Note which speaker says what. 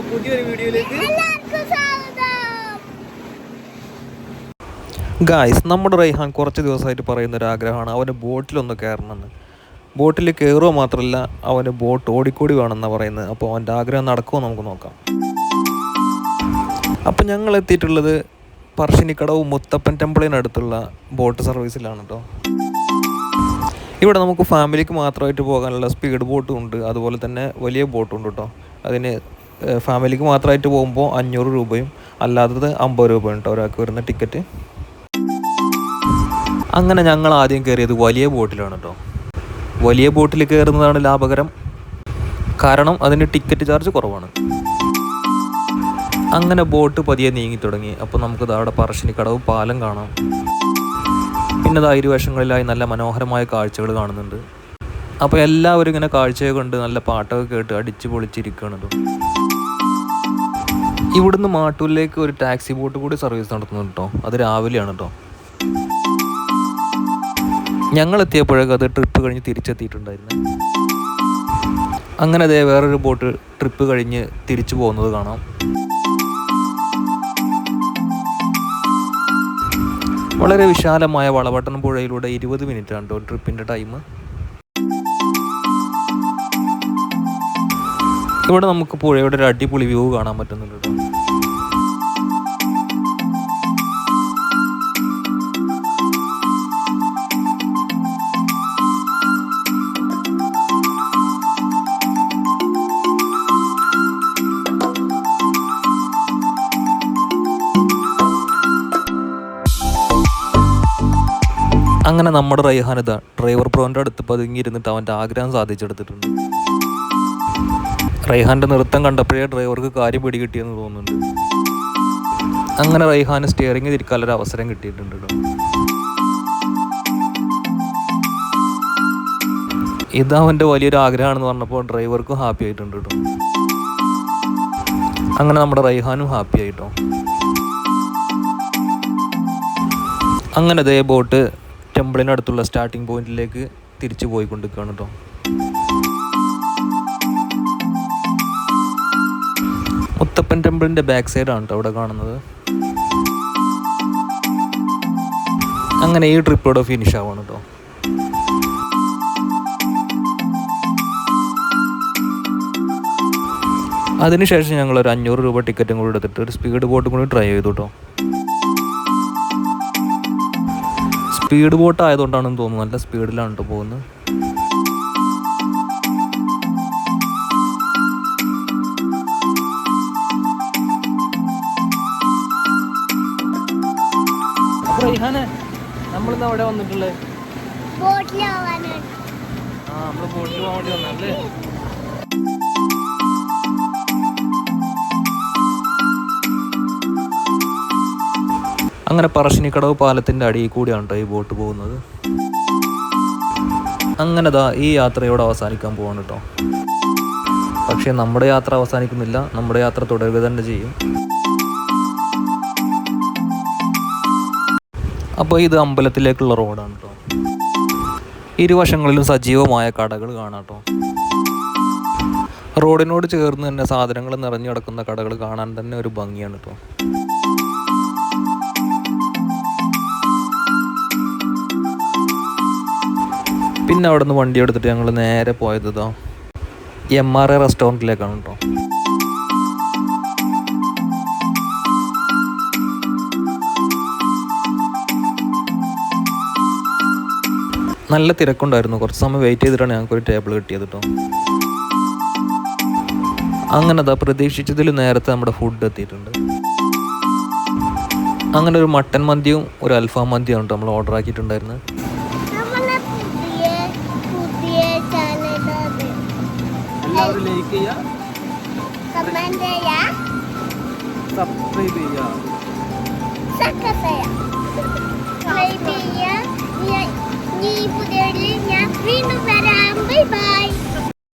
Speaker 1: നമ്മുടെ പുതിയൊരു വീഡിയോയിലേക്ക്
Speaker 2: എല്ലാവർക്കും സ്വാഗതം.
Speaker 1: ഗായ്സ് നമ്മുടെ റൈഹാൻ കുറച്ച് ദിവസമായിട്ട് പറയുന്ന ഒരു ആഗ്രഹമാണ് അവന് ബോട്ടിലൊന്ന് കയറണമെന്ന്. ബോട്ടിൽ കയറുക മാത്രമല്ല അവന് ബോട്ട് ഓടിക്കൂടി വേണമെന്നാണ് പറയുന്നത്. അപ്പോൾ അവന്റെ ആഗ്രഹം നടക്കുമോ നമുക്ക് നോക്കാം. അപ്പം ഞങ്ങൾ എത്തിയിട്ടുള്ളത് പറശ്ശിനിക്കടവ് മുത്തപ്പൻ ടെമ്പിളിനടുത്തുള്ള ബോട്ട് സർവീസിലാണ് കേട്ടോ ഇവിടെ നമുക്ക് ഫാമിലിക്ക് മാത്രമായിട്ട് പോകാനുള്ള സ്പീഡ് ബോട്ടും ഉണ്ട്. അതുപോലെ തന്നെ വലിയ ബോട്ടും ഉണ്ട് കേട്ടോ അതിന് ഫാമിലിക്ക് മാത്രമായിട്ട് പോകുമ്പോൾ അഞ്ഞൂറ് രൂപയും അല്ലാത്തത് അമ്പത് രൂപയും കേട്ടോ ഒരാൾക്ക് വരുന്ന ടിക്കറ്റ്. അങ്ങനെ ഞങ്ങൾ ആദ്യം കയറിയത് വലിയ ബോട്ടിലാണ് കേട്ടോ വലിയ ബോട്ടിൽ കയറുന്നതാണ് ലാഭകരം. കാരണം അതിന് ടിക്കറ്റ് ചാർജ് കുറവാണ്. അങ്ങനെ ബോട്ട് പതിയെ നീങ്ങി തുടങ്ങി. അപ്പോൾ നമുക്ക് അവിടെ പറശ്ശിനിക്കടവ് പാലം കാണാം. പിന്നെ ഇരുവശങ്ങളിലായി നല്ല മനോഹരമായ കാഴ്ചകൾ കാണുന്നുണ്ട്. അപ്പോൾ എല്ലാവരും ഇങ്ങനെ കാഴ്ചയൊക്കെ കൊണ്ട് നല്ല പാട്ടൊക്കെ കേട്ട് അടിച്ച് പൊളിച്ചിരിക്കണത് ഇവിടുന്ന് മാട്ടൂരിലേക്ക് ഒരു ടാക്സി ബോട്ട് കൂടി സർവീസ് നടത്തുന്നുണ്ട് കേട്ടോ. അത് രാവിലെയാണ് കേട്ടോ. ഞങ്ങൾ എത്തിയപ്പോഴേക്കും അത് ട്രിപ്പ് കഴിഞ്ഞ് തിരിച്ചെത്തിയിട്ടുണ്ടായിരുന്നു. അങ്ങനെ അതേ വേറൊരു ബോട്ട് ട്രിപ്പ് കഴിഞ്ഞ് തിരിച്ചു പോകുന്നത് കാണാം. വളരെ വിശാലമായ വളവട്ടൻ പുഴയിലൂടെ ഇരുപത് മിനിറ്റ് ആണ് കേട്ടോ ട്രിപ്പിന്റെ ടൈം ഇവിടെ നമുക്ക് പുഴയുടെ ഒരു അടിപൊളി വ്യൂ കാണാൻ പറ്റുന്നുണ്ട് അങ്ങനെ നമ്മുടെ റൈഹാനിത ഡ്രൈവർ പ്രോന്റെ അടുത്ത് പതുങ്ങിയിരുന്നിട്ട് അവന്റെ ആഗ്രഹം സാധിച്ചെടുത്തിട്ടുണ്ട്. റൈഹാന്റെ നൃത്തം കണ്ടപ്പോഴേ ഡ്രൈവർക്ക് കാര്യം പിടികിട്ടിയെന്ന് തോന്നുന്നുണ്ട്. അങ്ങനെ റൈഹാന് സ്റ്റിയറിംഗ് തിരിക്കാനൊരു അവസരം കിട്ടിയിട്ടുണ്ട് കേട്ടോ ഇത് അവന്റെ വലിയൊരു ആഗ്രഹമാണെന്ന് പറഞ്ഞപ്പോൾ ഡ്രൈവർക്കും ഹാപ്പി ആയിട്ടുണ്ട് അങ്ങനെ നമ്മുടെ റൈഹാനും ഹാപ്പി ആയിട്ടോ അങ്ങനെ അതേ ബോട്ട് ടെമ്പിളിനടുത്തുള്ള സ്റ്റാർട്ടിംഗ് പോയിന്റിലേക്ക് തിരിച്ചു പോയിക്കൊണ്ടിരിക്കുകയാണ് കേട്ടോ മുത്തപ്പൻ ടെമ്പിളിന്റെ ബാക്ക് സൈഡാണ് കേട്ടോ അവിടെ കാണുന്നത്. അങ്ങനെ ഈ ട്രിപ്പ് ഇവിടെ ഫിനിഷ് ആവാണ് കേട്ടോ. അതിനുശേഷം ഞങ്ങൾ ഒരു അഞ്ഞൂറ് രൂപ ടിക്കറ്റും കൂടി എടുത്തിട്ട് ഒരു സ്പീഡ് ബോട്ടും കൂടി ട്രൈ ചെയ്തു കേട്ടോ. സ്പീഡ് ബോട്ട് ആയതുകൊണ്ടാണെന്ന് തോന്നുന്നു നല്ല സ്പീഡിലാണ് കേട്ടോ പോകുന്നത്. നമ്മളിന്ന് അവിടെ വന്നിട്ടുള്ളത് ആ നമ്മൾ ബോട്ടിൽ പോകാൻ വേണ്ടി വന്നല്ലേ അങ്ങനെ പറശ്ശിനിക്കടവ് പാലത്തിന്റെ അടിയിൽ കൂടിയാണ് കേട്ടോ ഈ ബോട്ട് പോകുന്നത്. അങ്ങനെ ദാ ഈ യാത്രയോടെ അവസാനിക്കാൻ പോവാണ് കേട്ടോ പക്ഷേ നമ്മുടെ യാത്ര അവസാനിക്കുന്നില്ല നമ്മുടെ യാത്ര തുടരുക തന്നെ ചെയ്യും. അപ്പോൾ ഇത് അമ്പലത്തിലേക്കുള്ള റോഡാണ് കേട്ടോ ഇരുവശങ്ങളിലും സജീവമായ കടകൾ കാണാം കേട്ടോ റോഡിനോട് ചേർന്ന് തന്നെ സാധനങ്ങൾ നിറഞ്ഞു കിടക്കുന്ന കടകൾ കാണാൻ തന്നെ ഒരു ഭംഗിയാണ് കേട്ടോ പിന്നെ അവിടെ നിന്ന് വണ്ടി എടുത്തിട്ട് ഞങ്ങൾ നേരെ പോയത് എം ആർ എ റെസ്റ്റോറന്റിലേക്കാണ് കേട്ടോ നല്ല തിരക്കുണ്ടായിരുന്നു. കുറച്ച് സമയം വെയിറ്റ് ചെയ്തിട്ടാണ് ഞങ്ങൾക്ക് ഒരു ടേബിൾ കിട്ടിയത് കേട്ടോ അങ്ങനെ അതാ പ്രതീക്ഷിച്ചതിൽ നേരത്തെ നമ്മുടെ ഫുഡ് എത്തിയിട്ടുണ്ട്. അങ്ങനെ ഒരു മട്ടൻ മന്തിയും ഒരു അൽഫാം മന്തിയാണ് കേട്ടോ നമ്മൾ ഓർഡർ ആക്കിയിട്ടുണ്ടായിരുന്നത്. എല്ലാവരും ലൈക്ക് ചെയ്യുക സബ്സ്ക്രൈബ് ചെയ്യുക